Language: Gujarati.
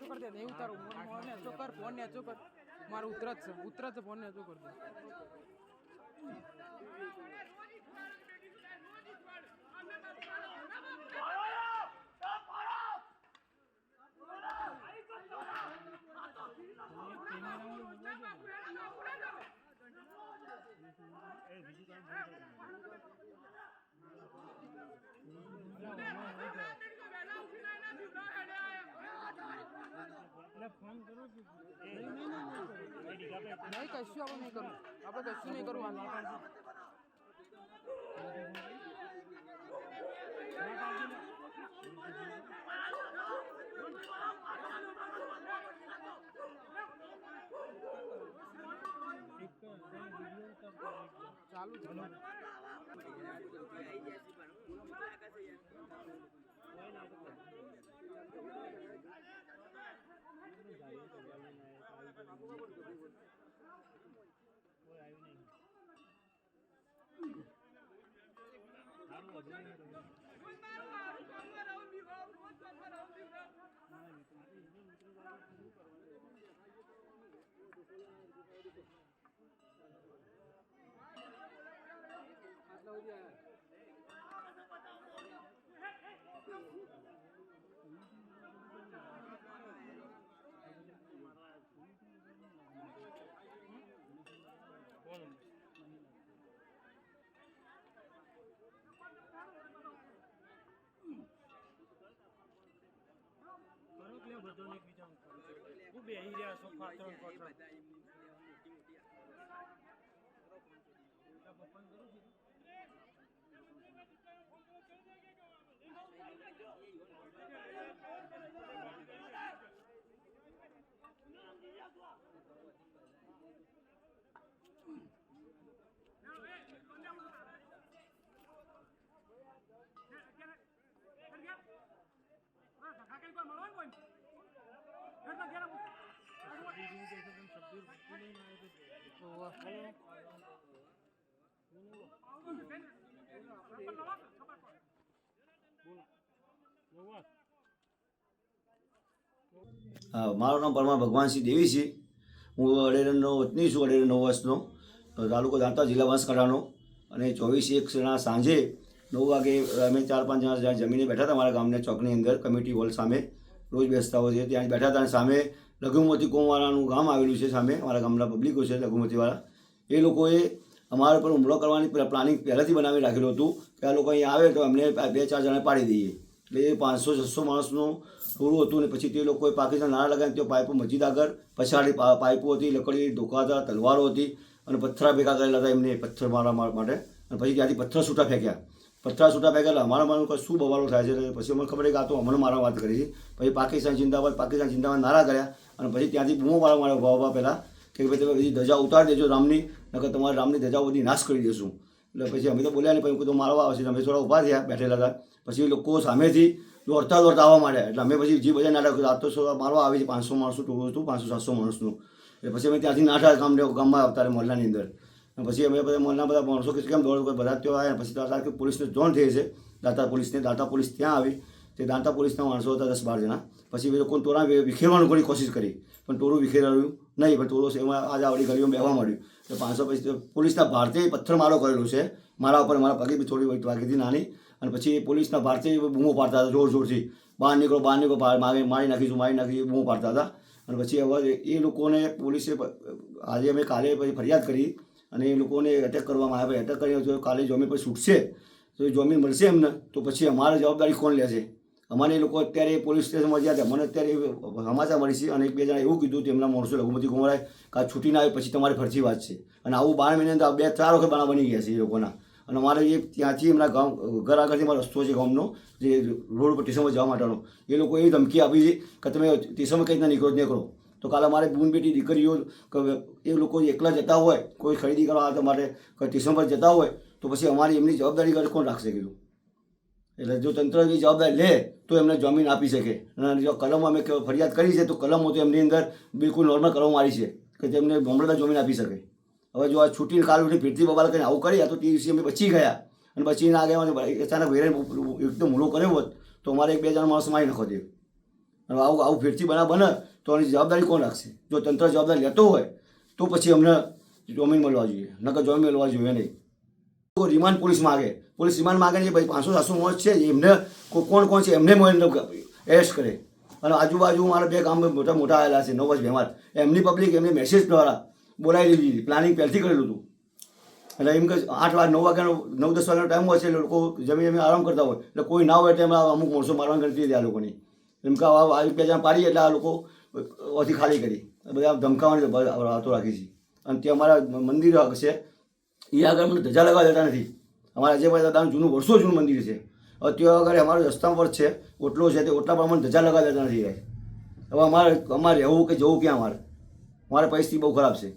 ફોન ચોકર દે, નહીં ઉતારું. ને ચોકર ફોન ને ચોકર મારું ઉતરત છે ઉતરત છે ફોન ને ચોકર દે. નહીં કશું આપણે નહીં કરવું આપણે કશું નહીં કરવું આનું. ચાલુ છે હું બેહી રહ્યા સોફા ત્રણ કોઠા હા મારું નામ પરમાર ભગવાનસિંહ દેવી છે. હું અડેરનનો વતની છું અડેરન નવ વર્ષનો તાલુકો દાંતા જિલ્લા બનાસકાંઠાનો. અને ચોવીસ એક સાંજે નવ વાગે અમે ચાર પાંચ જણા જમીને બેઠા હતા મારા ગામના ચોકની અંદર, કમિટી હોલ સામે. રોજ બેસતા હોય છે. ત્યાં બેઠા હતા સામે લઘુમતી કોમવાળાનું ગામ આવેલું છે સામે મારા ગામના પબ્લિકો છે, લઘુમતીવાળા. એ લોકોએ અમારા પર હુમલો કરવાની પ્લાનિંગ પહેલાંથી બનાવી રાખેલું હતું કે આ લોકો અહીંયા આવે તો અમને બે, ચાર જણા પાડી દઈએ. એટલે એ પાંચસો, છસો માણસનું ટોળું હતું ને પછી તે લોકોએ પાકિસ્તાન નાણાં લગાવીને તે પાઇપો મસ્જિદ આગળ પછાડી પાઇપો હતી, લકડી ધોકા હતા, તલવારો હતી અને પથ્થરા ભેગા કરેલા હતા એમને પથ્થર મારવા માટે. અને પછી ત્યાંથી પથ્થર છૂટા ફેંક્યા. પથ્થરા છૂટા ફેંક્યા એટલે અમારા મારું શું બવાલો થાય છે પછી અમને ખબર પડી કે આ તો અમને મારા વાત કરી. પછી પાકિસ્તાન જિંદાબાદ પાકિસ્તાન જિંદાબાદ નારા કર્યા. અને પછી ત્યાંથી બૂમો મારા મારા ઊભા ઊભા પહેલાં કે ભાઈ તમે બધી ધજા ઉતારી દેજો રામની, નકર તમારે રામની ધજાઓ બધી નાશ કરી દેશું. એટલે પછી અમે તો બોલ્યા નહીં પછી તો મારવા આવશે. અમે થોડા ઊભા થયા બેઠેલા હતા. પછી લોકો સામેથી દોડતા દોડતા આવવા માંડ્યા. એટલે અમે પછી જે બધા નાટક રાત મારવા આવી છે. પાંચસો માણસું ટોળું હતું, પાંચસો સાતસો માણસનું. એટલે પછી અમે ત્યાંથી નાઠા ગામને, ગામમાં આવતા રહ્યા અંદર. પછી અમે બધા મોલના બધા માણસો કે કેમ દોડ બધા ત્યાં આવ્યા. પછી દાતા પોલીસને જોન થઈ છે. દાતા પોલીસને, દાતા પોલીસ ત્યાં આવી. તે દાંતા પોલીસના માણસો હતા દસ બાર જણા. પછી એ લોકોને તોરા વિખેરવાનું ઘણી કોશિશ કરી. પણ તોરું વિખેરાયું નહીં. પણ તોરો એમાં આજે આવડી ગલીઓ બેહવા માંડ્યું. તો પાંચસો પછી પોલીસના ભારતીય પથ્થર મારો કરેલું છે. મારા ઉપર, મારા પગે બી થોડી વાગી હતી નાની. અને પછી પોલીસના ભારતીય બૂમો પાડતા હતા જોર જોરથી. બહાર નીકળો બહાર નીકળો મારી મારી નાખીશું મારી નાખીશું બૂમો પાડતા હતા. અને પછી હવે એ લોકોને પોલીસે આજે અમે કાલે પછી ફરિયાદ કરી. અને એ લોકોને એટેક કરવામાં આવે. એટેક કરીને જો કાલે જમીન પર છૂટશે. તો એ જમીન મળશે એમને. તો પછી અમારે જવાબદારી કોણ લેશે? અમારે એ લોકો અત્યારે પોલીસ સ્ટેશનમાં ગયા હતા. મને અત્યારે સમાચાર મળી છે અને એક બે જણા એવું કીધું કે એમના માણસો લઘુમતી કુમારાએ કાં છૂટી ના આવે પછી તમારી ફરજી વાત છે. અને આવું બાર મહિના અંદર બે ચાર વખત બનાવ બની ગયા છે એ લોકોના. અને અમારે એ ત્યાંથી એમના ગામ, ઘર આગળથી મારો રસ્તો છે ગામનો, જે રોડ પર સ્ટેશનમાં જવા માટેનો. એ લોકો એવી ધમકી આપી છે કે તમે સ્ટેશનમાં કઈ રીતના નીકળો જ નીકળો તો કાલે મારે બૂન બેટી દીકરીઓ એ લોકો એકલા જતા હોય, કોઈ ખરીદી કરવા કોઈ સ્ટેશન પર જતા હોય, તો પછી અમારી એમની જવાબદારી કોણ રાખશે કીધું? એટલે જો તંત્ર એવી જવાબદારી લે, તો એમને જમીન આપી શકે. અને જો કલમ અમે ફરિયાદ કરી છે, તો કલમો તો એમની અંદર બિલકુલ નોર્મલ કરવા મારી છે, કે તેમને મામલતદાર જમીન આપી શકે. હવે જો આ છૂટીને કાલ ઉઠી ફીરતી બબાલ કરીને આવું કરી, આ તો તે દિવસે અમે બચી ગયા. અને પછી ના ગયા અચાનક વેરાઈ એકદમ હુમલો કર્યો હોત, તો અમારે એક બે જણા માણસ મારી નખો દે અને આવું આવું ફીરતી બના બને તો આની જવાબદારી કોણ રાખશે? જો તંત્ર જવાબદારી લેતો હોય, તો પછી અમને જોમીન મળવા જોઈએ. નકર જોમીન મળવા જોઈએ નહીં. તો રિમાન્ડ પોલીસ માગે. પોલીસ રિમાન્ડ માગે છે ભાઈ પાંચસો, સાતસો મોત છે, એમને કોણ કોણ છે, એમને મને એરેસ્ટ કરે. અને આજુબાજુ મારા બે કામ મોટા મોટા આવેલા છે, નવ વર્ષ વ્યવહાર. એમની પબ્લિક એમને મેસેજ દ્વારા બોલાવી લીધી પ્લાનિંગ પહેલથી કરેલું હતું. એટલે એમ કે આઠ વાગે નવ વાગ્યાનો, નવ, દસ વાગ્યાનો ટાઈમ હોય છે, એટલે લોકો જમી જમી આરામ કરતા હોય. એટલે કોઈ ના હોય એટલે અમુક માણસો મારવાની ગણતરી હતી આ લોકોની. એમ કે આ બે જણા પાડી એટલે આ લોકો ઓથી ખાલી કરી. બધા ધમકાવાની વાતો રાખી છે અને તે અમારા મંદિર છે એ આગળ મને ધજા લગાવવા દેતા નથી. અમારા જે દાદાનું જૂનું, વર્ષો જૂનું મંદિર છે. હવે ત્યાં આગળ અમારો રસ્તા પર છે, ઓટલો છે, તે ઓટલા પર અમને ધજા લગાવવા દેતા નથી હવે અમારે અમારે રહેવું કે જવું ક્યાં અમારે? મારે પરિસ્થિતિ બહુ ખરાબ છે.